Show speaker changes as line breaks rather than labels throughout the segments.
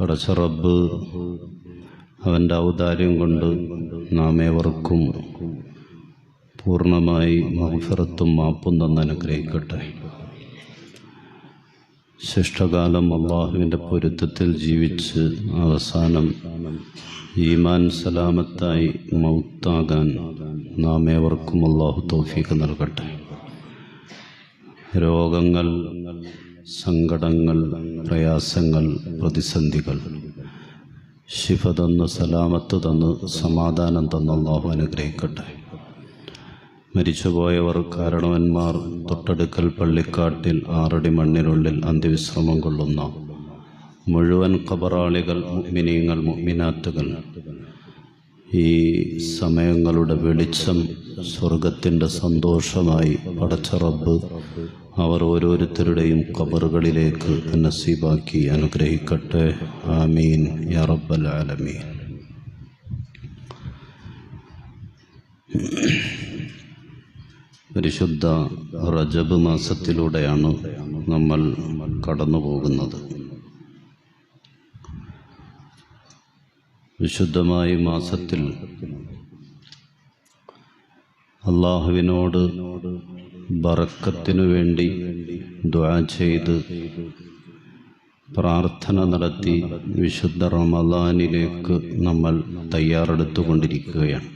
പടച്ച റബ്ബ് അവന്റെ ഔദാര്യം കൊണ്ട് നാം ഏവർക്കും പൂർണമായി മഹഫിറത്തും മാപ്പും തന്ന് അനുഗ്രഹിക്കട്ടെ. ശിഷ്ടകാലം അള്ളാഹുവിന്റെ പൊരുത്തത്തിൽ ജീവിച്ച് അവസാനം ഈമാൻ സലാമത്തായി മൗത്താകാൻ നാം ഏവർക്കും അള്ളാഹു തൗഫീഖ് നൽകട്ടെ. രോഗങ്ങൾ സങ്കടങ്ങൾ പ്രയാസങ്ങൾ പ്രതിസന്ധികൾ. ശിഫ തന്ന് സലാമത്ത് തന്ന് സമാധാനം തന്ന് അള്ളാഹു അനുഗ്രഹിക്കട്ടെ. മരിച്ചുപോയവർ കാരണവന്മാർ തൊട്ടടുക്കൽ പള്ളിക്കാട്ടിൽ ആറടി മണ്ണിനുള്ളിൽ അന്ത്യവിശ്രമം കൊള്ളുന്ന മുഴുവൻ ഖബറാളികൾ മിനിയങ്ങൾ മുഅ്മിനാത്തുകൾ. ഈ സമയങ്ങളുടെ വെളിച്ചം സ്വർഗത്തിന്റെ സന്തോഷമായി പടച്ച റബ്ബ് അവർ ഓരോരുത്തരുടെയും കബറുകളിലേക്ക് നസീബാക്കി അനുഗ്രഹിക്കട്ടെ. ആമീൻ. യാ റബ്ബൽ ആലമീൻ. പരിശുദ്ധ റജബ് മാസത്തിലൂടെയാണ് നമ്മൾ കടന്നു പോകുന്നത് വിശുദ്ധമായ മാസത്തിൽ അള്ളാഹുവിനോട് ബറക്കത്തിനു വേണ്ടി ദ്വാ ചെയ്ത് പ്രാർത്ഥന നടത്തി വിശുദ്ധ റമദാനിലേക്ക് നമ്മൾ തയ്യാറെടുത്തുകൊണ്ടിരിക്കുകയാണ്.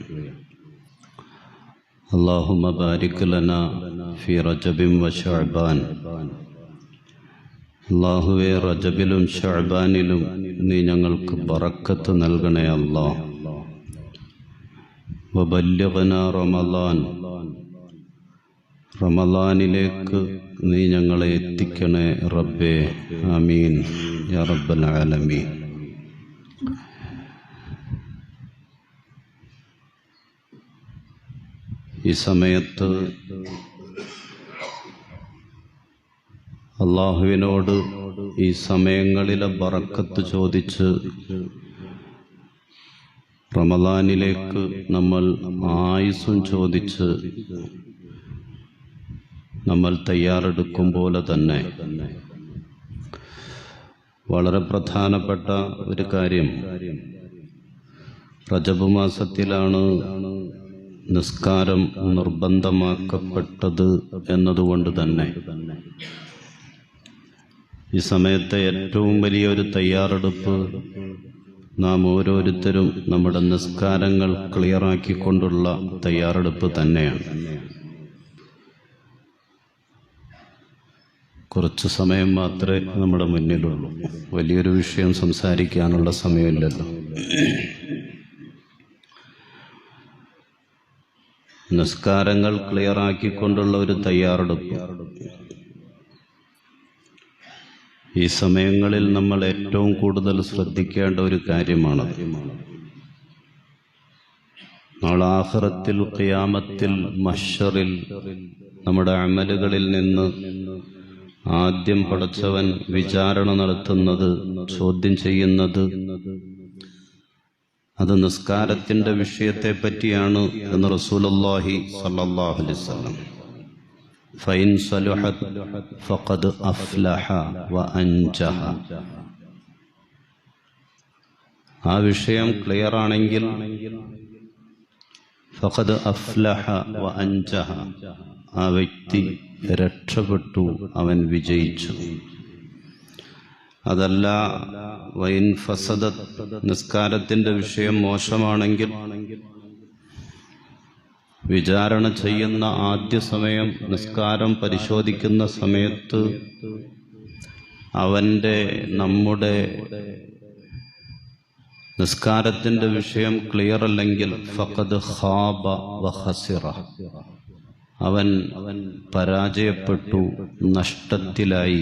അള്ളാഹുമ ബാരിക്കലന ഫി റജബിം വഷബാൻ അള്ളാഹുവെ റജബിലും ഷഹബാനിലും നീ ഞങ്ങൾക്ക് ബറക്കത്ത് നൽകണേ അല്ലാ. റമലാൻ റമലാനിലേക്ക് നീ ഞങ്ങളെ എത്തിക്കണേ റബ്ബേ. അമീൻ യാ ആലമീൻ. ഈ സമയത്ത് അള്ളാഹുവിനോട് ഈ സമയങ്ങളിലെ ബറക്കത്ത് ചോദിച്ച് റമദാനിലേക്ക് നമ്മൾ ആയുസും ചോദിച്ച് നമ്മൾ തയ്യാറെടുക്കും പോലെ തന്നെ. വളരെ പ്രധാനപ്പെട്ട ഒരു കാര്യം. റജബ് മാസത്തിലാണ് നിസ്കാരം നിർബന്ധമാക്കപ്പെട്ടത് എന്നതുകൊണ്ട് തന്നെ. ഈ സമയത്തെ ഏറ്റവും വലിയൊരു തയ്യാറെടുപ്പ് നാം ഓരോരുത്തരും നമ്മുടെ നിസ്കാരങ്ങൾ ക്ലിയറാക്കിക്കൊണ്ടുള്ള തയ്യാറെടുപ്പ് തന്നെയാണ്. കുറച്ച് സമയം മാത്രമേ നമ്മുടെ മുന്നിലുള്ളൂ. വലിയൊരു വിഷയം സംസാരിക്കാനുള്ള സമയമില്ലല്ലോ. നിസ്കാരങ്ങൾ ക്ലിയറാക്കിക്കൊണ്ടുള്ള ഒരു തയ്യാറെടുപ്പ്. ഈ സമയങ്ങളിൽ നമ്മൾ ഏറ്റവും കൂടുതൽ ശ്രദ്ധിക്കേണ്ട ഒരു കാര്യമാണ്. നാളാഹറത്തിൽ ഖിയാമത്തിൽ മഷറിൽ നമ്മുടെ അമലുകളിൽ നിന്ന് ആദ്യം പഠിച്ചവൻ വിചാരണ നടത്തുന്നത് ചോദ്യം ചെയ്യുന്നത് അത് നിസ്കാരത്തിന്റെ വിഷയത്തെ പറ്റിയാണ് എന്ന് റസൂലുള്ളാഹി സല്ലാഹു അലൈഹി വസല്ലം صلحت فقد أفلح وأنجح. ആ വിഷയം ക്ലിയർ ആണെങ്കിൽ ഫഖദ് അഫ്ലഹ വ അൻജഹ ആ വ്യക്തി രക്ഷപ്പെട്ടു അവൻ വിജയിച്ചു. അതല്ല വൈൻ ഫസദ നിസ്കാരത്തിന്റെ വിഷയം മോശമാണെങ്കിൽ വിചാരണ ചെയ്യുന്ന ആദ്യ സമയം നിസ്കാരം പരിശോധിക്കുന്ന സമയത്ത് അവന്റെ നമ്മുടെ നിസ്കാരത്തിന്റെ വിഷയം ക്ലിയർ അല്ലെങ്കിൽ ഫഖദ് ഖാബ വഹസിറ അവൻ പരാജയപ്പെട്ടു നഷ്ടത്തിലായി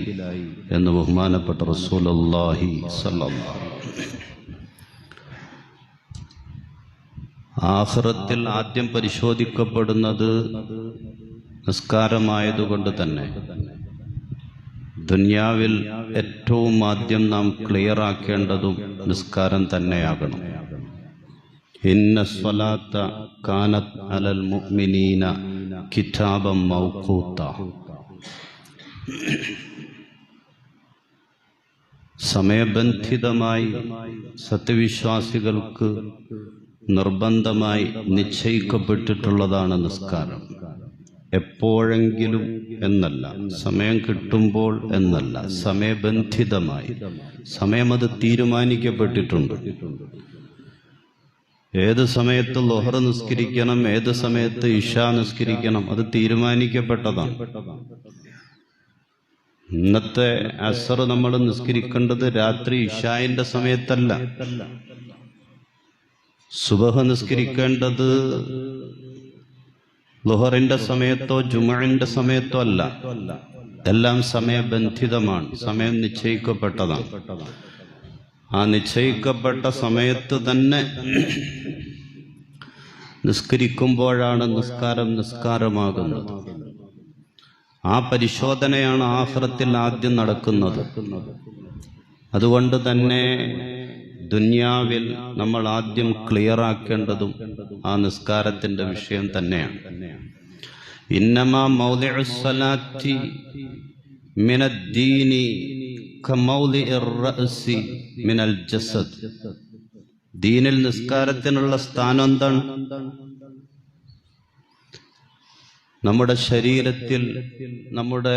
എന്ന് ബഹുമാനപ്പെട്ട റസൂലുള്ളാഹി സ്വല്ലല്ലാഹു ആഹ്റത്തിൽ ആദ്യം പരിശോധിക്കപ്പെടുന്നത് നിസ്കാരമായതുകൊണ്ട് തന്നെ. ദുന്യാവിൽ ഏറ്റവും ആദ്യം നാം ക്ലിയർ ആക്കേണ്ടതും നിസ്കാരം തന്നെയാകണം. സമയബന്ധിതമായി സത്യവിശ്വാസികൾക്ക് നിർബന്ധമായി നിശ്ചയിക്കപ്പെട്ടിട്ടുള്ളതാണ് നിസ്കാരം. എപ്പോഴെങ്കിലും എന്നല്ല സമയം കിട്ടുമ്പോൾ എന്നല്ല സമയബന്ധിതമായി. സമയം അത് തീരുമാനിക്കപ്പെട്ടിട്ടുണ്ട്. ഏത് സമയത്ത് ലോഹർ നിസ്കരിക്കണം ഏത് സമയത്ത് ഇഷ നിസ്കരിക്കണം അത് തീരുമാനിക്കപ്പെട്ടതാണ്. ഇന്നത്തെ അസർ നമ്മൾ നിസ്കരിക്കേണ്ടത് രാത്രി ഇഷായിന്റെ സമയത്തല്ല. സുബഹ നിസ്കരിക്കേണ്ടത് ലുഹറിന്റെ സമയത്തോ ജുമഴിന്റെ സമയത്തോ അല്ല. എല്ലാം സമയബന്ധിതമാണ്. സമയം നിശ്ചയിക്കപ്പെട്ടതാണ്. ആ നിശ്ചയിക്കപ്പെട്ട സമയത്ത് തന്നെ നിസ്കരിക്കുമ്പോഴാണ് നിസ്കാരം നിസ്കാരമാകുന്നത്. ആ പരിശോധനയാണ് ആഹ്റത്തിൽ ആദ്യം നടക്കുന്നത്. അതുകൊണ്ട് തന്നെ ദുന്യാവിൽ നമ്മൾ ആദ്യം ക്ലിയറാക്കേണ്ടതും ആ നിസ്കാരത്തിന്റെ വിഷയം തന്നെയാണ്. ഇന്നമാ മൗലിഅസ്സലാത്തി മിനദ്ദീനി മിനൽ ജസദ്. ദീനിൽ നിസ്കാരത്തിനുള്ള സ്ഥാനം എന്താണ്? നമ്മുടെ ശരീരത്തിൽ നമ്മുടെ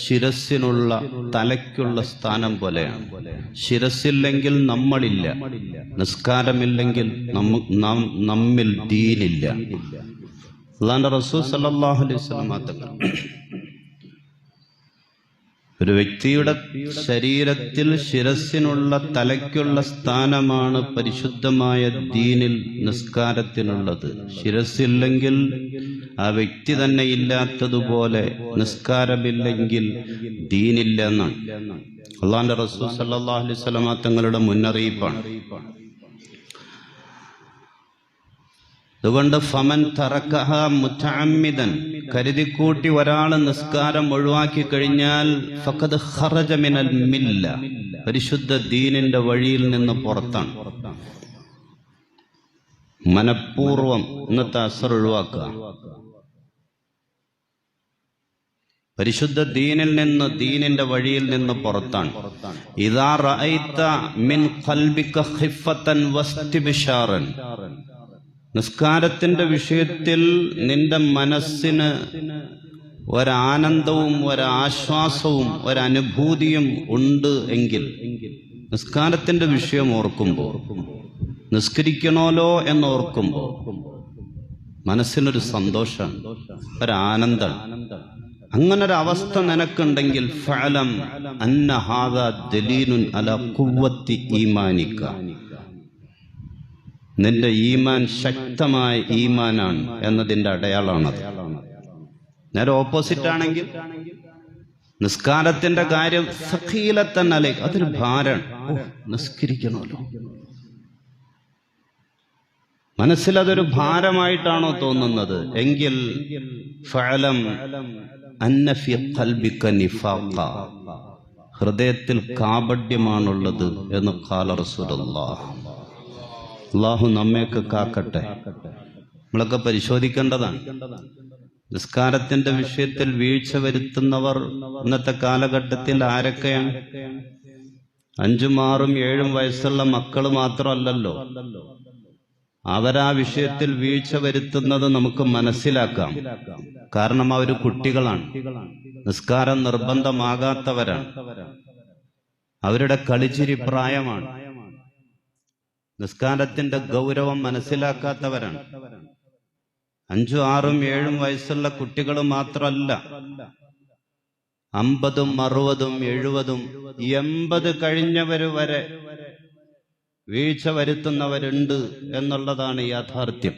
ശിരസിനുള്ള തലയ്ക്കുള്ള സ്ഥാനം പോലെയാണ്. ശിരസില്ലെങ്കിൽ നമ്മളില്ല. നിസ്കാരമില്ലെങ്കിൽ നമ്മിൽ ദീനില്ല. അതാണ് റസൂൽ സല്ലല്ലാഹു അലൈഹി തങ്ങൾ ഒരു വ്യക്തിയുടെ ശരീരത്തിൽ ശിരസിനുള്ള തലയ്ക്കുള്ള സ്ഥാനമാണ് പരിശുദ്ധമായ ദീനിൽ നിസ്കാരത്തിനുള്ളത്. ശിരസ്സില്ലെങ്കിൽ ആ വ്യക്തി തന്നെ ഇല്ലാത്തതുപോലെ നിസ്കാരമില്ലെങ്കിൽ ദീനില്ല എന്നാണ് അള്ളാന്റെ റസൂൽ സല്ലല്ലാഹു അലൈഹി വസല്ലം തങ്ങളുടെ മുന്നറിയിപ്പാണ്. അതുകൊണ്ട് ഫമൻ തറക്കഹ മുത്തഅമ്മിദൻ കരുതിക്കൂട്ടി ഒരാൾ നിസ്കാരം ഒഴിവാക്കി കഴിഞ്ഞാൽ ഫഖദ് ഖറജ മിനൽ മില്ല പരിശുദ്ധ ദീനിന്റെ വഴിയിൽ നിന്ന് പുറത്താണ്. മനഃപൂർവം ഇന്നത്തെ അസർ ഒഴിവാക്കുക. പരിശുദ്ധ ദീനിൽ നിന്ന് ദീനിന്റെ വഴിയിൽ നിന്ന് പുറത്താണ്. ഇതാ റഅയ്ത മിൻ ഖൽബിക ഖിഫത്തൻ വസ്തിബിഷാറൻ. നിസ്കാരത്തിന്റെ വിഷയത്തിൽ നിന്റെ മനസ്സിന് ഒരാനന്ദവും ഒരാശ്വാസവും ഒരനുഭൂതിയും ഉണ്ട് എങ്കിൽ നിസ്കാരത്തിന്റെ വിഷയം ഓർക്കുമ്പോൾ നിസ്കരിക്കണമല്ലോ എന്നോർക്കുമ്പോൾ മനസ്സിനൊരു സന്തോഷം ഒരാനന്ദം. അങ്ങനെ ഒരു അവസ്ഥ നിനക്കുണ്ടെങ്കിൽ ഫലം അന്നഹാദ ദലീനുൻ അല കുവ്വത്തി ഈമാനിക്ക. നിന്റെ ഈമാൻ ശക്തമായ ഈമാനാണ് എന്നതിന്റെ അടയാളമാണത് നേരെ ഓപ്പോസിറ്റ് ആണെങ്കിൽ നിസ്കാരത്തിന്റെ കാര്യം സഖീലത്തന്നലെ അതൊരു ഭാരം നിസ്കരിക്കണമല്ലോ. മനസ്സിൽ അതൊരു ഭാരമായിട്ടാണോ തോന്നുന്നത്? എങ്കിൽ ഹൃദയത്തിൽ കാപഡ്യമാണുള്ളത് എന്ന് ഖാല റസൂലുള്ളാഹ്. അള്ളാഹു നമ്മയൊക്കെ കാക്കട്ടെ. നമ്മളൊക്കെ പരിശോധിക്കേണ്ടതാണ്. നിസ്കാരത്തിന്റെ വിഷയത്തിൽ വീഴ്ച വരുത്തുന്നവർ ഇന്നത്തെ കാലഘട്ടത്തിൽ ആരൊക്കെയാണ്? അഞ്ചും ആറും ഏഴും വയസ്സുള്ള മക്കൾ മാത്രമല്ലല്ലോ. അവരാ വിഷയത്തിൽ വീഴ്ച വരുത്തുന്നത് നമുക്ക് മനസ്സിലാക്കാം. കാരണം അവർ കുട്ടികളാണ്. നിസ്കാരം നിർബന്ധമാകാത്തവരാണ്. അവരുടെ കളിച്ചിരി പ്രായമാണ്. നിസ്കാരത്തിന്റെ ഗൗരവം മനസ്സിലാക്കാത്തവരാണ്. അഞ്ചും ആറും ഏഴും വയസ്സുള്ള കുട്ടികൾ മാത്രമല്ല അമ്പതും അറുപതും എഴുപതും എൺപത് കഴിഞ്ഞവര് വരെ വീഴ്ച വരുത്തുന്നവരുണ്ട് എന്നുള്ളതാണ് യാഥാർത്ഥ്യം.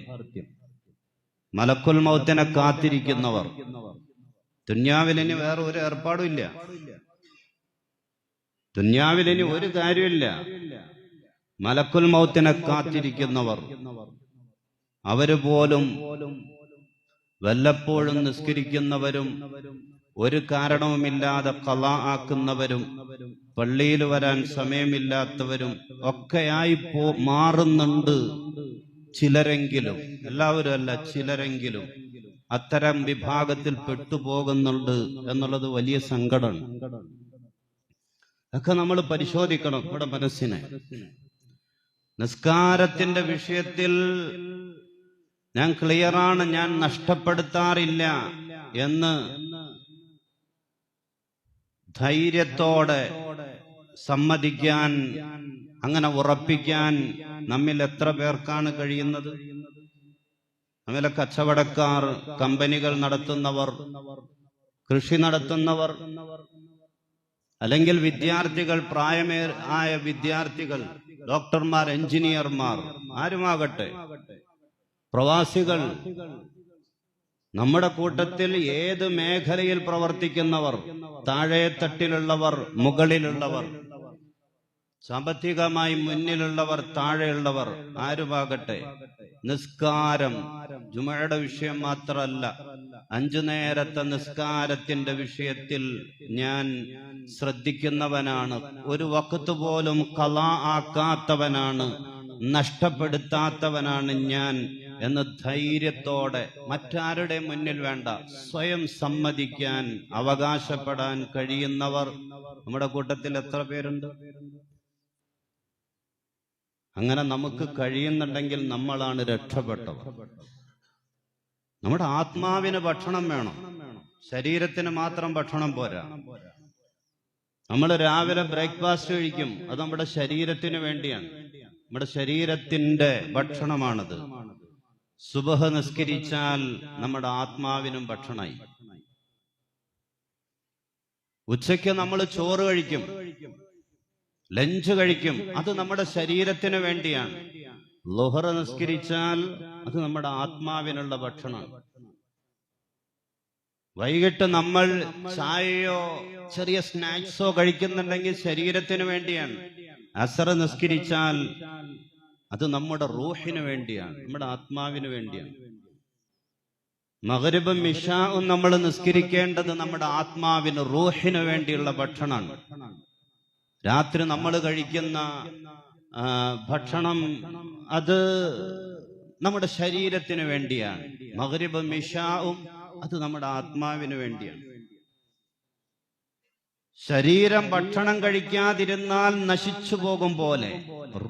മലക്കുൽ മൗത്തിനെ കാത്തിരിക്കുന്നവർ. തുന്യാവിലിന് വേറെ ഒരു ഏർപ്പാടും ഇല്ല. തുന്യാവിലിന് ഒരു കാര്യമില്ല മലക്കുൽ മൗത്തിനെ കാത്തിരിക്കുന്നവർ. അവർ പോലും വല്ലപ്പോഴും നിസ്കരിക്കുന്നവരും ഒരു കാരണവുമില്ലാതെ കല ആക്കുന്നവരും പള്ളിയിൽ വരാൻ സമയമില്ലാത്തവരും ഒക്കെയായി പോ മാറുന്നുണ്ട് ചിലരെങ്കിലും. എല്ലാവരും അല്ല ചിലരെങ്കിലും. അത്തരം വിഭാഗത്തിൽ പെട്ടുപോകുന്നുണ്ട് എന്നുള്ളത് വലിയ സങ്കടമാണ്. ഒക്കെ നമ്മൾ പരിശോധിക്കണം നമ്മുടെ മനസ്സിനെ. നിസ്കാരത്തിന്റെ വിഷയത്തിൽ ഞാൻ ക്ലിയറാണ് ഞാൻ നഷ്ടപ്പെടുത്താറില്ല എന്ന് ധൈര്യത്തോടെ സമ്മതിക്കാൻ അങ്ങനെ ഉറപ്പിക്കാൻ നമ്മിൽ എത്ര പേർക്കാണ് കഴിയുന്നത്? നമ്മിലെ കച്ചവടക്കാർ കമ്പനികൾ നടത്തുന്നവർ കൃഷി നടത്തുന്നവർ അല്ലെങ്കിൽ വിദ്യാർത്ഥികൾ പ്രായമേ ആയ വിദ്യാർത്ഥികൾ ഡോക്ടർമാർ എഞ്ചിനീയർമാർ ആരുമാകട്ടെ പ്രവാസികൾ നമ്മുടെ കൂട്ടത്തിൽ ഏത് മേഖലയിൽ പ്രവർത്തിക്കുന്നവർ താഴെ തട്ടിലുള്ളവർ മുകളിലുള്ളവർ സാമ്പത്തികമായി മുന്നിലുള്ളവർ താഴെയുള്ളവർ ആരുമാകട്ടെ? നിസ്കാരം. ജുമയുടെ വിഷയം മാത്രമല്ല. അഞ്ചു നേരത്തെ നിസ്കാരത്തിന്റെ വിഷയത്തിൽ ഞാൻ ശ്രദ്ധിക്കുന്നവനാണ്. ഒരു വക്കത്ത് പോലും കല ആക്കാത്തവനാണ്. നഷ്ടപ്പെടുത്താത്തവനാണ് ഞാൻ എന്ന് ധൈര്യത്തോടെ മറ്റാരുടെ മുന്നിൽ വേണ്ട. സ്വയം സമ്മതിക്കാൻ അവകാശപ്പെടാൻ കഴിയുന്നവർ. നമ്മുടെ കൂട്ടത്തിൽ എത്ര പേരുണ്ട്? അങ്ങനെ നമുക്ക് കഴിയുന്നുണ്ടെങ്കിൽ നമ്മളാണ് രക്ഷപ്പെട്ടവർ. നമ്മുടെ ആത്മാവിന് ഭക്ഷണം വേണം. ശരീരത്തിന് മാത്രം ഭക്ഷണം പോരാ. നമ്മൾ രാവിലെ ബ്രേക്ക്ഫാസ്റ്റ് കഴിക്കും. അത് നമ്മുടെ ശരീരത്തിന് വേണ്ടിയാണ്. നമ്മുടെ ശരീരത്തിന്റെ ഭക്ഷണമാണത്. സുബഹ നിസ്കരിച്ചാൽ നമ്മുടെ ആത്മാവിനും ഭക്ഷണമായി. ഉച്ചയ്ക്ക് നമ്മൾ ചോറ് കഴിക്കും. ലഞ്ച് കഴിക്കും. അത് നമ്മുടെ ശരീരത്തിന് വേണ്ടിയാണ്. ലുഹറ നിസ്കരിച്ചാൽ അത് നമ്മുടെ ആത്മാവിനുള്ള ഭക്ഷണമാണ് വൈകിട്ട് നമ്മൾ ചായയോ ചെറിയ സ്നാക്സോ കഴിക്കുന്നുണ്ടെങ്കിൽ ശരീരത്തിന് വേണ്ടിയാണ്. അസറ നിസ്കരിച്ചാൽ അത് നമ്മുടെ റൂഹിന് വേണ്ടിയാണ് നമ്മുടെ ആത്മാവിന് വേണ്ടിയാണ്. മകരബും മിഷാവും നമ്മൾ നിസ്കരിക്കേണ്ടത് നമ്മുടെ ആത്മാവിന് റൂഹിന് വേണ്ടിയുള്ള ഭക്ഷണമാണ്. രാത്രി നമ്മൾ കഴിക്കുന്ന ഭക്ഷണം അത് നമ്മുടെ ശരീരത്തിന് വേണ്ടിയാണ്. മകരിബ് മിഷാവും അത് നമ്മുടെ ആത്മാവിന് വേണ്ടിയാണ്. ശരീരം ഭക്ഷണം കഴിക്കാതിരുന്നാൽ നശിച്ചു പോകും പോലെ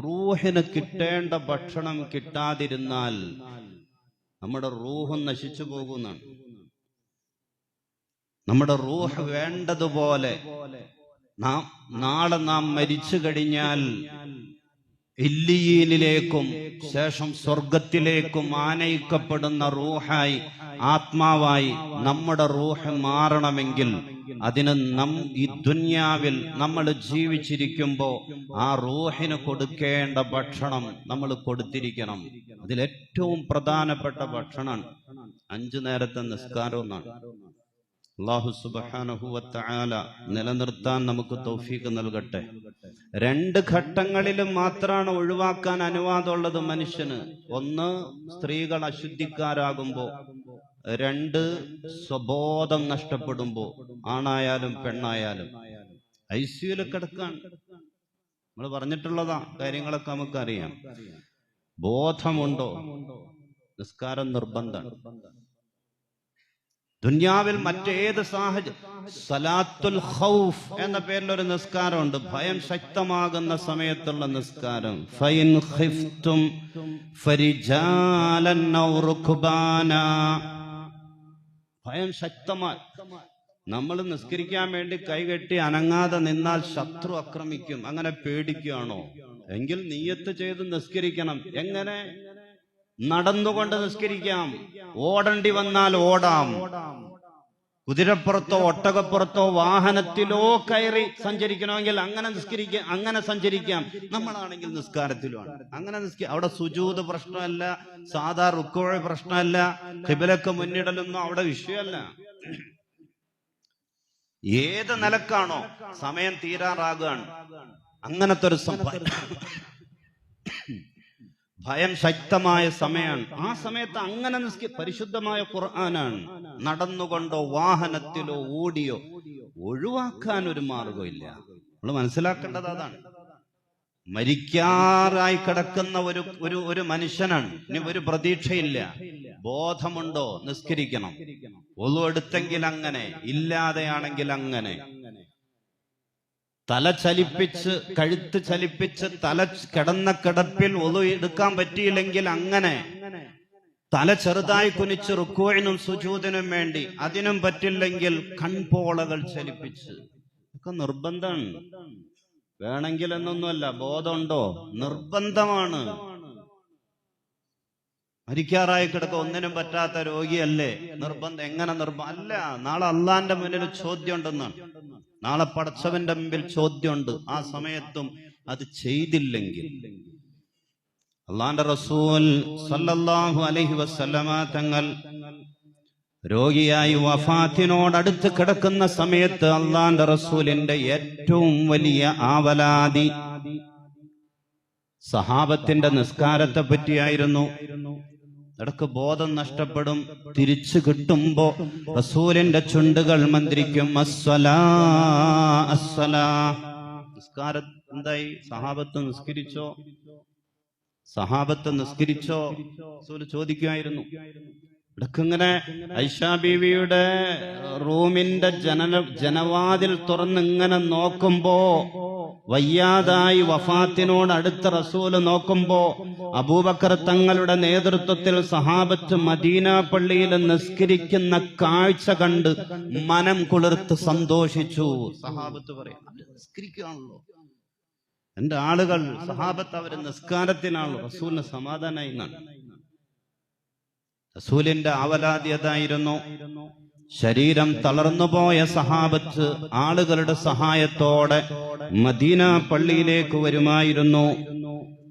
റൂഹിന് കിട്ടേണ്ട ഭക്ഷണം കിട്ടാതിരുന്നാൽ നമ്മുടെ റൂഹും നശിച്ചു പോകുന്നതാണ്. നമ്മുടെ റൂഹ് വേണ്ടതുപോലെ നാം നാളെ നാം മരിച്ചു കഴിഞ്ഞാൽ ഇല്ലിയീനിലേക്കും ശേഷം സ്വർഗത്തിലേക്കും ആനയിക്കപ്പെടുന്ന റൂഹായി ആത്മാവായി നമ്മുടെ റൂഹ് മാറണമെങ്കിൽ അതിന് നം ഈ ദുന്യാവിൽ നമ്മൾ ജീവിച്ചിരിക്കുമ്പോൾ ആ റൂഹിന് കൊടുക്കേണ്ട ഭക്ഷണം നമ്മൾ കൊടുത്തിരിക്കണം. അതിലേറ്റവും പ്രധാനപ്പെട്ട ഭക്ഷണം അഞ്ചു നേരത്തെ നിസ്കാരം എന്നാണ് അള്ളാഹു സുബാനഹുവല നിലനിർത്താൻ നമുക്ക് തൗഫീക്ക് നൽകട്ടെ. രണ്ട് ഘട്ടങ്ങളിലും മാത്രമാണ് ഒഴിവാക്കാൻ അനുവാദമുള്ളത് മനുഷ്യന്. ഒന്ന് സ്ത്രീകൾ അശുദ്ധിക്കാരാകുമ്പോ രണ്ട് സ്വബോധം നഷ്ടപ്പെടുമ്പോൾ. ആണായാലും പെണ്ണായാലും. ഐ സിയുൽ കിടക്കാൻ നമ്മൾ പറഞ്ഞിട്ടുള്ളതാ കാര്യങ്ങളൊക്കെ നമുക്കറിയാം. ബോധമുണ്ടോ? നിസ്കാരം നിർബന്ധമാണ്. ദുന്യാവിൽ മറ്റേത് സാഹചര്യം സലാത്തുൽ ഖൗഫ് എന്ന പേരിൽ ഒരു നിസ്കാരമുണ്ട്. ഭയം ശക്തമാകുന്ന സമയത്തുള്ള നിസ്കാരം. ഫൈൻ ഖിഫ്തും ഫരിജാലൻ ഭയം ശക്തമാ നമ്മൾ നിസ്കരിക്കാൻ വേണ്ടി കൈകെട്ടി അനങ്ങാതെ നിന്നാൽ ശത്രു ആക്രമിക്കും. അങ്ങനെ പേടിക്കുകയാണോ? എങ്കിൽ നീയത്ത് ചെയ്ത് നിസ്കരിക്കണം. എങ്ങനെ? നടന്നുകൊണ്ട് നിസ്കരിക്കാം. ഓടേണ്ടി വന്നാൽ ഓടാം. കുതിരപ്പുറത്തോ ഒട്ടകപ്പുറത്തോ വാഹനത്തിലോ കയറി സഞ്ചരിക്കണമെങ്കിൽ അങ്ങനെ നിസ്കരിക്കാം അങ്ങനെ സഞ്ചരിക്കാം. നമ്മളാണെങ്കിൽ നിസ്കാരത്തിലുമാണ്. അങ്ങനെ നിസ്കരി അവിടെ സുജൂത് പ്രശ്നമല്ല സാധാ റുക്കോഴ പ്രശ്നമല്ല ഖിബലക്ക് മുന്നിടലൊന്നും അവിടെ വിഷയമല്ല. ഏത് നിലക്കാണോ സമയം തീരാറാകുകയാണ് അങ്ങനത്തെ ഒരു സംഭവം. ഭയം ശക്തമായ സമയമാണ് ആ സമയത്ത് അങ്ങനെ നിസ്കി പരിശുദ്ധമായ ഖുർആനാണ് നടന്നുകൊണ്ടോ വാഹനത്തിലോ ഓടിയോ ഒഴിവാക്കാൻ ഒരു മാർഗമില്ല നമ്മൾ മനസ്സിലാക്കേണ്ടത് അതാണ്. മരിക്കാറായി കിടക്കുന്ന ഒരു ഒരു ഒരു മനുഷ്യനാണ്. ഇനി ഒരു പ്രതീക്ഷയില്ല. ബോധമുണ്ടോ? നിസ്കരിക്കണം. ഒന്നു എടുത്തെങ്കിൽ അങ്ങനെ ഇല്ലാതെയാണെങ്കിൽ അങ്ങനെ. തല ചലിപ്പിച്ച് കഴുത്ത് ചലിപ്പിച്ച് തല കിടന്ന കിടപ്പിൽ ഒതു എടുക്കാൻ പറ്റിയില്ലെങ്കിൽ അങ്ങനെ തല ചെറുതായി കുനിച്ച് റുക്കോയിനും സുജൂതിനും വേണ്ടി അതിനും പറ്റില്ലെങ്കിൽ കൺപോളകൾ ചലിപ്പിച്ച്. ഒക്കെ നിർബന്ധമാണ്. വേണമെങ്കിൽ എന്നൊന്നുമല്ല ബോധമുണ്ടോ? നിർബന്ധമാണ്. മരിക്കാറായി കിടക്ക ഒന്നിനും പറ്റാത്ത രോഗിയല്ലേ? നിർബന്ധം. എങ്ങനെ നിർബന്ധം അല്ല നാളെ അള്ളാന്റെ മുന്നിൽ ചോദ്യം ഉണ്ടെന്നാണ് നാളെ പടച്ചവന്റെ മുമ്പിൽ ചോദ്യമുണ്ട്. ആ സമയത്തും അത് ചെയ്തില്ലെങ്കിൽ. അള്ളാന്റെ റസൂൽ സല്ലല്ലാഹു അലൈഹി വസല്ലമ തങ്ങൾ രോഗിയായി വഫാത്തിനോടടുത്ത് കിടക്കുന്ന സമയത്ത് അള്ളാന്റെ റസൂലിന്റെ ഏറ്റവും വലിയ ആവലാതി സഹാബത്തിന്റെ നിസ്കാരത്തെ പറ്റിയായിരുന്നു ഇടയ്ക്ക് ബോധം നഷ്ടപ്പെടും. തിരിച്ചു കിട്ടുമ്പോ റസൂലിന്റെ ചുണ്ടുകൾ മന്ത്രിക്കും അസ്വലാ അസ്വലാ നിസ്കാരം എന്തായി? സഹാബത്ത് നിസ്കരിച്ചോ? സഹാബത്ത് നിസ്കരിച്ചോ? റസൂൽ ചോദിക്കുമായിരുന്നു. ഇടക്കിങ്ങനെ ഐഷാ ബീവിയുടെ റൂമിന്റെ ജനന ജനവാതിൽ തുറന്നിങ്ങനെ നോക്കുമ്പോ വയ്യാതായി വഫാത്തിനോട് അടുത്ത റസൂൽ നോക്കുമ്പോ അബൂബക്കർ തങ്ങളുടെ നേതൃത്വത്തിൽ സഹാബത്ത് മദീന പള്ളിയിൽ നിസ്കരിക്കുന്ന കാഴ്ച കണ്ട് മനം കുളിർത്ത് സന്തോഷിച്ചു. സഹാബത്ത് പറയാം "അവർ നിസ്കരിക്കുകയാണല്ലോ. എന്റെ ആളുകൾ സഹാബത്ത് അവർ നിസ്കാരത്തിനാണല്ലോ റസൂലിന് സമാധാനായി റസൂലിന്റെ അവലാദ്യതായിരുന്നു ശരീരം തളർന്നുപോയ സഹാബത്ത് ആളുകളുടെ സഹായത്തോടെ മദീന പള്ളിയിലേക്ക് വരുമായിരുന്നു.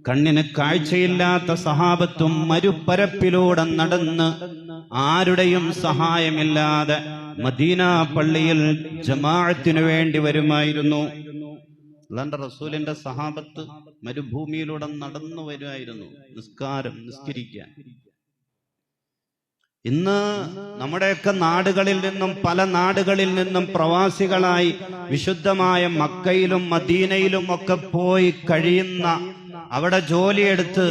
കണ്ണിന് കാഴ്ചയില്ലാത്ത സഹാബത്തും മരുപ്പരപ്പിലൂടെ നടന്ന് ആരുടെയും സഹായമില്ലാതെ മദീന പള്ളിയിൽ ജമാഅത്തിനു വേണ്ടി വരുമായിരുന്നു. അല്ലാണ്ട് റസൂലിന്റെ സഹാബത്ത് മരുഭൂമിയിലൂടെ നടന്നു വരുമായിരുന്നു. നിസ്കാരം നിസ്കരിക്കാൻ. ഇന്ന് നമ്മുടെയൊക്കെ നാടുകളിൽ നിന്നും പല നാടുകളിൽ നിന്നും പ്രവാസികളായി വിശുദ്ധമായ മക്കയിലും മദീനയിലും ഒക്കെ പോയി കഴിയുന്ന അവിടെ ജോലിയെടുത്ത്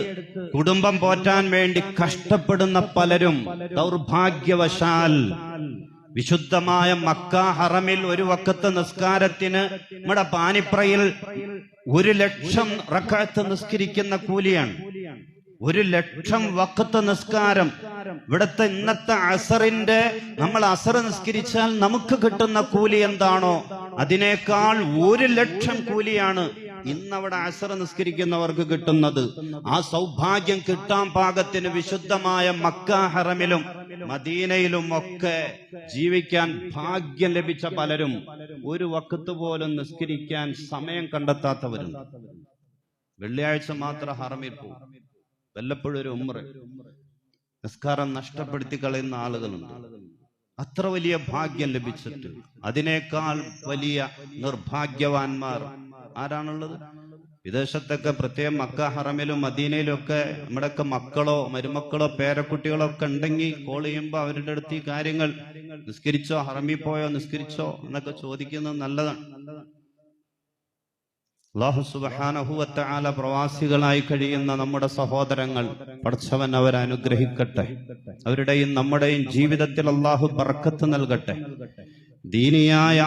കുടുംബം പോറ്റാൻ വേണ്ടി കഷ്ടപ്പെടുന്ന പലരും ദൗർഭാഗ്യവശാൽ വിശുദ്ധമായ മക്ക ഹറമിൽ ഒരു വക്കത്ത് നിസ്കാരത്തിന് നമ്മുടെ പാനിപ്രയിൽ ഒരു ലക്ഷം റക്കാത്ത് നിസ്കരിക്കുന്ന കൂലിയാണ്. ഒരു ലക്ഷം വക്കത്ത് നിസ്കാരം. ഇവിടുത്തെ ഇന്നത്തെ അസറിന്റെ നമ്മൾ അസർ നിസ്കരിച്ചാൽ നമുക്ക് കിട്ടുന്ന കൂലി എന്താണോ? അതിനേക്കാൾ ഒരു ലക്ഷം കൂലിയാണ് ഇന്നവിടെ അസർ നിസ്കരിക്കുന്നവർക്ക് കിട്ടുന്നത്. ആ സൗഭാഗ്യം കിട്ടാൻ പാകത്തിന് വിശുദ്ധമായ മക്ക ഹറമിലും മദീനയിലും ഒക്കെ ജീവിക്കാൻ ഭാഗ്യം ലഭിച്ച പലരും ഒരു വക്കത്ത് പോലും നിസ്കരിക്കാൻ സമയം കണ്ടെത്താത്തവരും വെള്ളിയാഴ്ച മാത്രം ഹറമിൽ പോകും. വല്ലപ്പോഴും ഒരു ഉമ്ര നിസ്കാരം നഷ്ടപ്പെടുത്തി കളയുന്ന ആളുകളുണ്ട്. അത്ര വലിയ ഭാഗ്യം ലഭിച്ചിട്ട് അതിനേക്കാൾ വലിയ നിർഭാഗ്യവാന്മാർ ആരാണുള്ളത്? വിദേശത്തൊക്കെ പ്രത്യേകം മക്ക ഹറമിലും മദീനയിലും ഒക്കെ നമ്മുടെയൊക്കെ മക്കളോ മരുമക്കളോ പേരക്കുട്ടികളോ ഒക്കെ ഉണ്ടെങ്കിൽ കോൾ ചെയ്യുമ്പോൾ അവരുടെ അടുത്ത് ഈ കാര്യങ്ങൾ നിസ്കരിച്ചോ ഹറമിൽ പോയോ നിസ്കരിച്ചോ എന്നൊക്കെ ചോദിക്കുന്നത് നല്ലതാണ്. അള്ളാഹു സുബാനഹുവത്താല പ്രവാസികളായി കഴിയുന്ന നമ്മുടെ സഹോദരങ്ങൾ പഠിച്ചവൻ അവരെ അനുഗ്രഹിക്കട്ടെ അവരുടെയും നമ്മുടെയും ജീവിതത്തിൽ അള്ളാഹു ബർക്കത്ത് നൽകട്ടെ. ദീനിയായ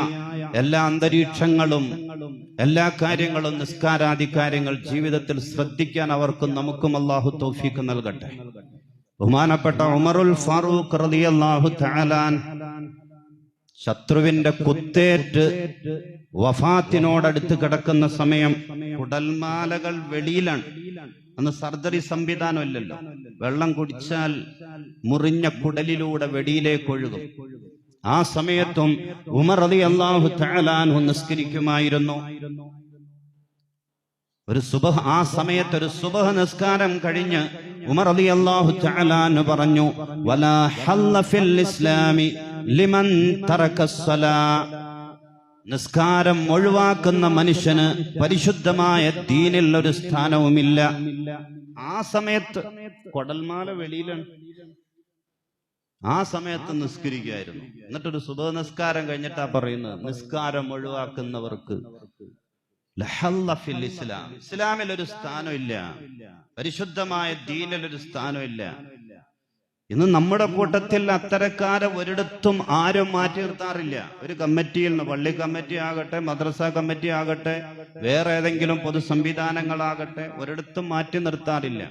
എല്ലാ അന്തരീക്ഷങ്ങളും എല്ലാ കാര്യങ്ങളും നിസ്കാരാദി കാര്യങ്ങൾ ജീവിതത്തിൽ ശ്രദ്ധിക്കാൻ അവർക്കും നമുക്കും അള്ളാഹു തൗഫീക്ക് നൽകട്ടെ. ബഹുമാനപ്പെട്ട ഉമറുൽ ഫാറൂഖ് റളിയല്ലാഹു തആലാൻ ശത്രുവിന്റെ കുത്തേറ്റ് വഫാത്തിനോടടുത്ത് കിടക്കുന്ന സമയം കുടൽമാലകൾ വെളിയിലാണ്. അന്ന് സർജറി സംവിധാനമല്ലല്ലോ. വെള്ളം കുടിച്ചാൽ മുറിഞ്ഞ കുടലിലൂടെ വെടിയിലേക്ക് ഒഴുകും. ആ സമയത്തും ഉമർ അലി അള്ളാഹു തആലാൻഹു നിസ്കരിക്കുമായിരുന്നു. ഒരു സുബഹ ആ സമയത്ത് ഒരു സുബഹ നിസ്കാരം കഴിഞ്ഞ് ഉമർ അലി അള്ളാഹു തആലാൻഹു പറഞ്ഞു വലാ ഹല്ല ഫിൽ ഇസ്ലാമി ലിമൻ തറക്കസ്വല നിസ്കാരം ഒഴിവാക്കുന്ന മനുഷ്യന് പരിശുദ്ധമായ ദീനിൽ ഒരു സ്ഥാനവുമില്ല. ആ സമയത്ത് കൊടൽമാല വെളിയിലാണ്. ആ സമയത്ത് നിസ്കരിക്കായിരുന്നു എന്നിട്ടൊരു സുബ നിസ്കാരം കഴിഞ്ഞിട്ടാ പറയുന്നത് നിസ്കാരം ഒഴിവാക്കുന്നവർക്ക് ഇസ്ലാം. ഇസ്ലാമിൽ ഒരു സ്ഥാനമില്ല പരിശുദ്ധമായ ദീനിൽ ഒരു സ്ഥാനമില്ല ഇന്ന് നമ്മുടെ കൂട്ടത്തിൽ അത്തരക്കാരെ ഒരിടത്തും ആരും മാറ്റി നിർത്താറില്ല. ഒരു കമ്മിറ്റിയിൽ നിന്ന് പള്ളി കമ്മിറ്റി ആകട്ടെ മദ്രസ കമ്മിറ്റി ആകട്ടെ വേറെ ഏതെങ്കിലും പൊതു സംവിധാനങ്ങളാകട്ടെ ഒരിടത്തും മാറ്റി നിർത്താറില്ല.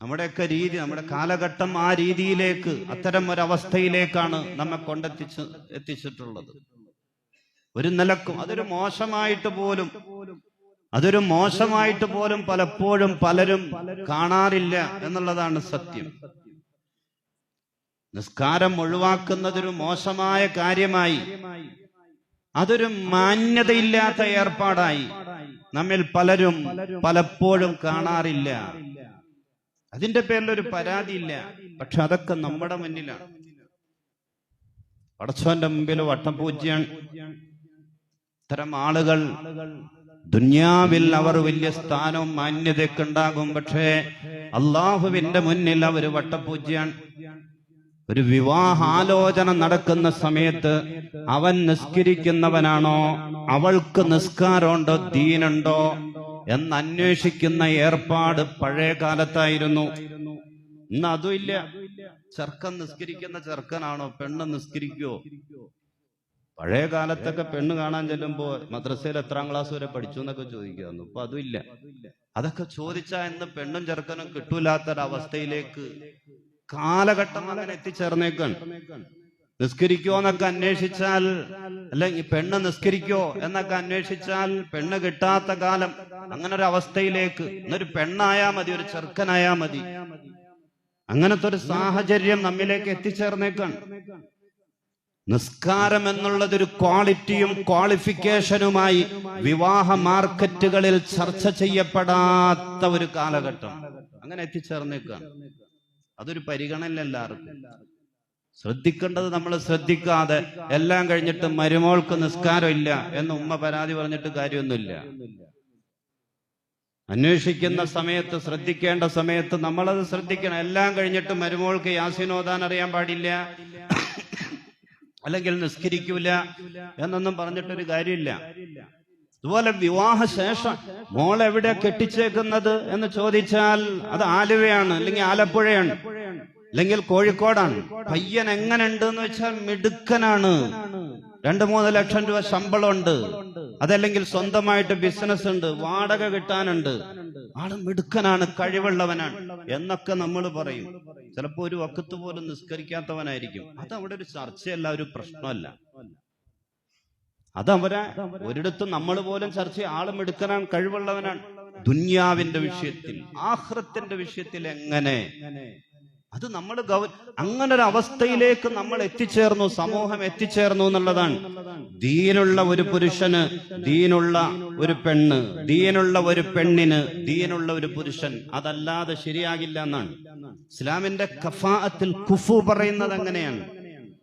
നമ്മുടെയൊക്കെ രീതി നമ്മുടെ കാലഘട്ടം ആ രീതിയിലേക്ക് അത്തരം ഒരവസ്ഥയിലേക്കാണ് നമ്മെ കൊണ്ടെത്തിച്ച് എത്തിച്ചിട്ടുള്ളത്. ഒരു നിലക്കും അതൊരു മോശമായിട്ട് പോലും അതൊരു മോശമായിട്ട് പോലും പലപ്പോഴും പലരും കാണാറില്ല എന്നുള്ളതാണ് സത്യം. നിസ്കാരം ഒഴിവാക്കുന്നതൊരു മോശമായ കാര്യമായി. അതൊരു മാന്യതയില്ലാത്ത ഏർപ്പാടായി നമ്മിൽ പലരും പലപ്പോഴും കാണാറില്ല. അതിന്റെ പേരിൽ ഒരു പരാതിയില്ല. പക്ഷെ അതൊക്കെ നമ്മുടെ മുന്നിലാണ്. പടച്ചോന്റെ മുമ്പിൽ വട്ടം പൂജ്യം. ഇത്തരം ആളുകൾ ദുന്യാവിൽ അവർ വലിയ സ്ഥാനവും മാന്യതയൊക്കെ ഉണ്ടാകും. പക്ഷേ അള്ളാഹുവിന്റെ മുന്നിൽ അവർ വട്ടപൂജ്യാണ് ഒരു വിവാഹാലോചന നടക്കുന്ന സമയത്ത് അവൻ നിസ്കരിക്കുന്നവനാണോ? അവൾക്ക് നിസ്കാരമുണ്ടോ? ദീനുണ്ടോ? എന്ന് അന്വേഷിക്കുന്ന ഏർപ്പാട് പഴയ കാലത്തായിരുന്നു. ഇന്ന് അതുമില്ല ചെറുക്കൻ നിസ്കരിക്കുന്ന ചെറുക്കനാണോ? പെണ്ണ് നിസ്കരിക്കുവോ? പഴയ കാലത്തൊക്കെ പെണ്ണ് കാണാൻ ചെല്ലുമ്പോൾ മദ്രസയിൽ എത്രാം ക്ലാസ് വരെ പഠിച്ചു എന്നൊക്കെ ചോദിക്കുന്നു ഇപ്പൊ അതുമില്ല അതൊക്കെ ചോദിച്ചാ ഇന്ന് പെണ്ണും ചെറുക്കനും കിട്ടൂലാത്തൊരവസ്ഥയിലേക്ക് കാലഘട്ടം അങ്ങനെ എത്തിച്ചേർന്നേക്കാണ്. നിസ്കരിക്കോ എന്നൊക്കെ അന്വേഷിച്ചാൽ അല്ലെങ്കിൽ പെണ്ണ് നിസ്കരിക്കോ എന്നൊക്കെ അന്വേഷിച്ചാൽ പെണ്ണ് കിട്ടാത്ത കാലം അങ്ങനെ ഒരു അവസ്ഥയിലേക്ക് ഇന്നൊരു പെണ്ണായാ മതി ഒരു ചെറുക്കനായാ മതി. അങ്ങനത്തെ ഒരു സാഹചര്യം നമ്മിലേക്ക് എത്തിച്ചേർന്നേക്കാൻ നിസ്കാരം എന്നുള്ളതൊരു ക്വാളിറ്റിയും ക്വാളിഫിക്കേഷനുമായി വിവാഹ മാർക്കറ്റുകളിൽ ചർച്ച ചെയ്യപ്പെടാത്ത ഒരു കാലഘട്ടം. അങ്ങനെ എത്തിച്ചേർന്നേക്കാണ്. അതൊരു പരിഗണന എല്ലാവർക്കും. ശ്രദ്ധിക്കേണ്ടത് നമ്മൾ ശ്രദ്ധിക്കാതെ എല്ലാം കഴിഞ്ഞിട്ട് മരുമോൾക്ക് നിസ്കാരം ഇല്ല എന്ന് ഉമ്മ പരാതി പറഞ്ഞിട്ട് കാര്യമൊന്നുമില്ല. അന്വേഷിക്കുന്ന സമയത്ത് ശ്രദ്ധിക്കേണ്ട സമയത്ത് നമ്മളത് ശ്രദ്ധിക്കണം. എല്ലാം കഴിഞ്ഞിട്ട് മരുമോൾക്ക് യാസിനോദാൻ അറിയാൻ പാടില്ല. അല്ലെങ്കിൽ നിസ്കരിക്കൂല എന്നൊന്നും പറഞ്ഞിട്ടൊരു കാര്യമില്ല. അതുപോലെ വിവാഹ ശേഷം മോൾ എവിടെ കെട്ടിച്ചേക്കുന്നത് എന്ന് ചോദിച്ചാൽ അത് ആലുവയാണ് അല്ലെങ്കിൽ ആലപ്പുഴയാണ് അല്ലെങ്കിൽ കോഴിക്കോടാണ്. പയ്യൻ എങ്ങനെയുണ്ട് എന്ന് വെച്ചാൽ മിടുക്കനാണ്. രണ്ടു മൂന്ന് ലക്ഷം രൂപ ശമ്പളമുണ്ട്. അതല്ലെങ്കിൽ സ്വന്തമായിട്ട് ബിസിനസ് ഉണ്ട് വാടക കിട്ടാനുണ്ട്. ആൾ മിടുക്കനാണ് കഴിവുള്ളവനാണ് എന്നൊക്കെ നമ്മൾ പറയും. ചിലപ്പോ ഒരു വക്കത്ത് പോലും നിസ്കരിക്കാത്തവനായിരിക്കും. അത് അവിടെ ഒരു ചർച്ചയല്ല ഒരു പ്രശ്നമല്ല. അതവരെ ഒരിടത്തും നമ്മൾ പോലും ചർച്ച ആളും എടുക്കാൻ കഴിവുള്ളവനാണ്. ദുന്യാവിന്റെ വിഷയത്തിൽ ആഹ്റത്തിന്റെ വിഷയത്തിൽ എങ്ങനെ അത് നമ്മൾ ഗൗ അങ്ങനെ ഒരു അവസ്ഥയിലേക്ക് നമ്മൾ എത്തിച്ചേർന്നു സമൂഹം എത്തിച്ചേർന്നു എന്നുള്ളതാണ്. ദീനുള്ള ഒരു പുരുഷന് ദീനുള്ള ഒരു പെണ്ണ് ദീനുള്ള ഒരു പെണ്ണിന് ദീനുള്ള ഒരു പുരുഷൻ അതല്ലാതെ ശരിയാകില്ല എന്നാണ്. ഇസ്ലാമിന്റെ കഫാഅത്തിൽ കുഫു പറയുന്നത് അങ്ങനെയാണ്.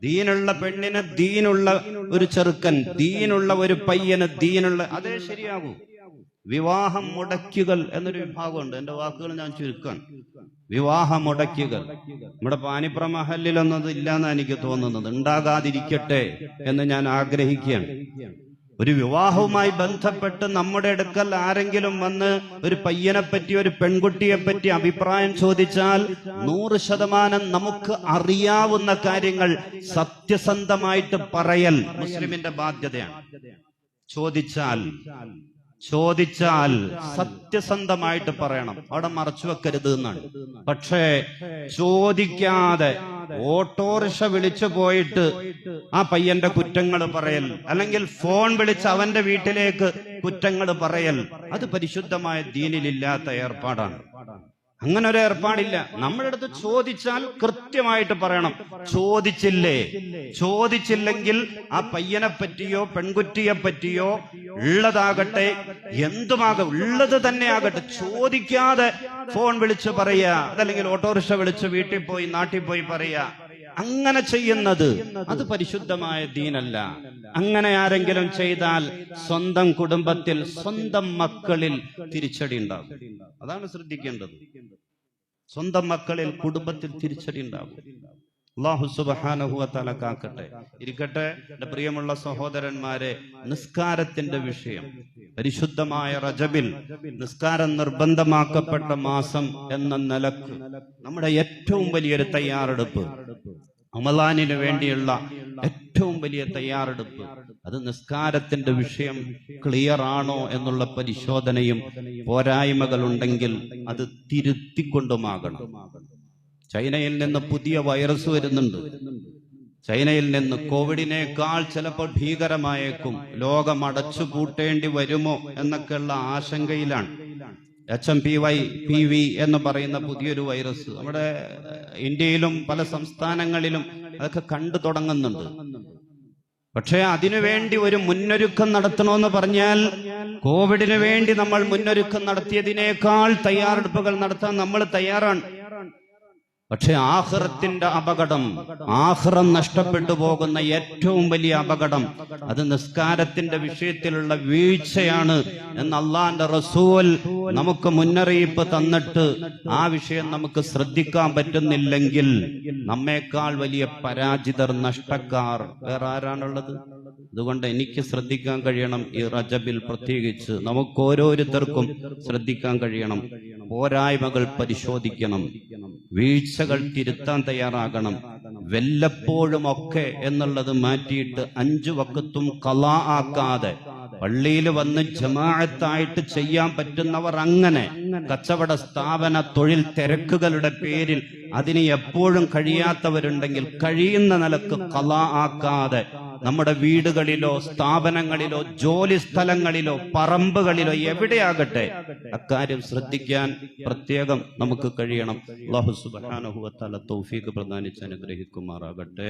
ദീനുള്ള പെണ്ണിന് ദീനുള്ള ഒരു ചെറുക്കൻ ദീനുള്ള ഒരു പയ്യന് ദീനുള്ള അതേ ശരിയാകൂ. വിവാഹം മുടക്കുകൾ എന്നൊരു വിഭാഗമുണ്ട്. എന്റെ വാക്കുകൾ ഞാൻ ചുരുക്കാൻ. വിവാഹ മുടക്കുകൾ നമ്മുടെ പാനിപ്ര മഹലിലൊന്നും അത് ഇല്ലാന്നാണ് എനിക്ക് തോന്നുന്നത്. ഉണ്ടാകാതിരിക്കട്ടെ എന്ന് ഞാൻ ആഗ്രഹിക്കുകയാണ്. ഒരു വിവാഹവുമായി ബന്ധപ്പെട്ട് നമ്മുടെ അടുക്കൽ ആരെങ്കിലും വന്ന് ഒരു പയ്യനെ പറ്റി ഒരു പെൺകുട്ടിയെ പറ്റി അഭിപ്രായം ചോദിച്ചാൽ നൂറ് ശതമാനം നമുക്ക് അറിയാവുന്ന കാര്യങ്ങൾ സത്യസന്ധമായിട്ട് പറയൽ മുസ്ലിമിന്റെ ബാധ്യതയാണ്. ചോദിച്ചാൽ ചോദിച്ചാൽ സത്യസന്ധമായിട്ട് പറയണം. അവിടെ മറച്ചു വെക്കരുത് എന്നാണ്. പക്ഷേ ചോദിക്കാതെ ഓട്ടോറിക്ഷ വിളിച്ചു പോയിട്ട് ആ പയ്യന്റെ കുറ്റങ്ങൾ പറയൽ അല്ലെങ്കിൽ ഫോൺ വിളിച്ച് അവന്റെ വീട്ടിലേക്ക് കുറ്റങ്ങൾ പറയൽ അത് പരിശുദ്ധമായ ദീനിലില്ലാത്ത ഏർപ്പാടാണ്. അങ്ങനെ ഒരു ഏർപ്പാടില്ല നമ്മുടെ അടുത്ത് ചോദിച്ചാൽ കൃത്യമായിട്ട് പറയണം. ചോദിച്ചില്ലേ? ചോദിച്ചില്ലെങ്കിൽ ആ പയ്യനെ പറ്റിയോ പെൺകുട്ടിയെ പറ്റിയോ ഉള്ളതാകട്ടെ എന്തുമാകും ഉള്ളത് തന്നെ ആകട്ടെ ചോദിക്കാതെ ഫോൺ വിളിച്ച് പറയുക അതല്ലെങ്കിൽ ഓട്ടോറിക്ഷ വിളിച്ച് വീട്ടിൽ പോയി നാട്ടിൽ പോയി പറയുക. അങ്ങനെ ചെയ്യുന്നത് അത് പരിശുദ്ധമായ ദീനല്ല. അങ്ങനെ ആരെങ്കിലും ചെയ്താൽ സ്വന്തം കുടുംബത്തിൽ സ്വന്തം മക്കളിൽ തിരിച്ചടി ഉണ്ടാകും. അതാണ് ശ്രദ്ധിക്കേണ്ടത്. സ്വന്തം മക്കളിൽ കുടുംബത്തിൽ തിരിച്ചടി ഉണ്ടാകും. അള്ളാഹു കാക്കട്ടെ. ഇരിക്കട്ടെ എന്റെ പ്രിയമുള്ള സഹോദരന്മാരെ നിസ്കാരത്തിന്റെ വിഷയം. പരിശുദ്ധമായ റജബിൽ നിസ്കാരം നിർബന്ധമാക്കപ്പെട്ട മാസം എന്ന നിലയ്ക്ക് നമ്മുടെ ഏറ്റവും വലിയൊരു തയ്യാറെടുപ്പ്. അമലാനിന് വേണ്ടിയുള്ള ഏറ്റവും വലിയ തയ്യാറെടുപ്പ്. അത് നിസ്കാരത്തിന്റെ വിഷയം ക്ലിയർ ആണോ എന്നുള്ള പരിശോധനയും പോരായ്മകൾ ഉണ്ടെങ്കിൽ അത് തിരുത്തിക്കൊണ്ടുമാകണം. ചൈനയിൽ നിന്ന് പുതിയ വൈറസ് വരുന്നുണ്ട്. ചൈനയിൽ നിന്ന് കോവിഡിനേക്കാൾ ചിലപ്പോൾ ഭീകരമായേക്കും. ലോകം അടച്ചു പൂട്ടേണ്ടി വരുമോ എന്നൊക്കെയുള്ള ആശങ്കയിലാണ്. H M P Y P V എന്ന് പറയുന്ന പുതിയൊരു വൈറസ് നമ്മുടെ ഇന്ത്യയിലും പല സംസ്ഥാനങ്ങളിലും അതൊക്കെ കണ്ടു തുടങ്ങുന്നുണ്ട്. പക്ഷേ അതിനുവേണ്ടി ഒരു മുന്നൊരുക്കം നടത്തണമെന്ന് പറഞ്ഞാൽ കോവിഡിന് വേണ്ടി നമ്മൾ മുന്നൊരുക്കം നടത്തിയതിനേക്കാൾ തയ്യാറെടുപ്പുകൾ നടത്താൻ നമ്മൾ തയ്യാറാണ്. പക്ഷെ ആഹ്റത്തിന്റെ അപകടം ആഹ്റം നഷ്ടപ്പെട്ടു പോകുന്ന ഏറ്റവും വലിയ അപകടം അത് നിസ്കാരത്തിന്റെ വിഷയത്തിലുള്ള വീഴ്ചയാണ് എന്ന് അള്ളാന്റെ റസൂൽ നമുക്ക് മുന്നറിയിപ്പ് തന്നിട്ട് ആ വിഷയം നമുക്ക് ശ്രദ്ധിക്കാൻ പറ്റുന്നില്ലെങ്കിൽ നമ്മേക്കാൾ വലിയ പരാജിതർ നഷ്ടക്കാർ. വേറെ ആരാണുള്ളത്? അതുകൊണ്ട് എനിക്ക് ശ്രദ്ധിക്കാൻ കഴിയണം ഈ റജബിൽ പ്രത്യേകിച്ച്. നമുക്ക് ഓരോരുത്തർക്കും ശ്രദ്ധിക്കാൻ കഴിയണം. പോരായ്മകൾ പരിശോധിക്കണം. വീഴ്ചകൾ തിരുത്താൻ തയ്യാറാകണം. വല്ലപ്പോഴും ഒക്കെ എന്നുള്ളത് മാറ്റിയിട്ട് അഞ്ചു വക്കത്തും കലാ ആക്കാതെ പള്ളിയിൽ വന്ന് ജമാഅത്തായിട്ട് ചെയ്യാൻ പറ്റുന്നവർ അങ്ങനെ കച്ചവട സ്ഥാപന തൊഴിൽ തിരക്കുകളുടെ പേരിൽ അതിന് എപ്പോഴും കഴിയാത്തവരുണ്ടെങ്കിൽ കഴിയുന്ന നിലയ്ക്ക് കലാ ആക്കാതെ നമ്മുടെ വീടുകളിലോ സ്ഥാപനങ്ങളിലോ ജോലി സ്ഥലങ്ങളിലോ പറമ്പുകളിലോ എവിടെയാകട്ടെ അക്കാര്യം ശ്രദ്ധിക്കാൻ പ്രത്യേകം നമുക്ക് കഴിയണം. അള്ളാഹു തആല തൗഫീഖ് പ്രദാനിച്ച് അനുഗ്രഹിക്കുമാറാകട്ടെ.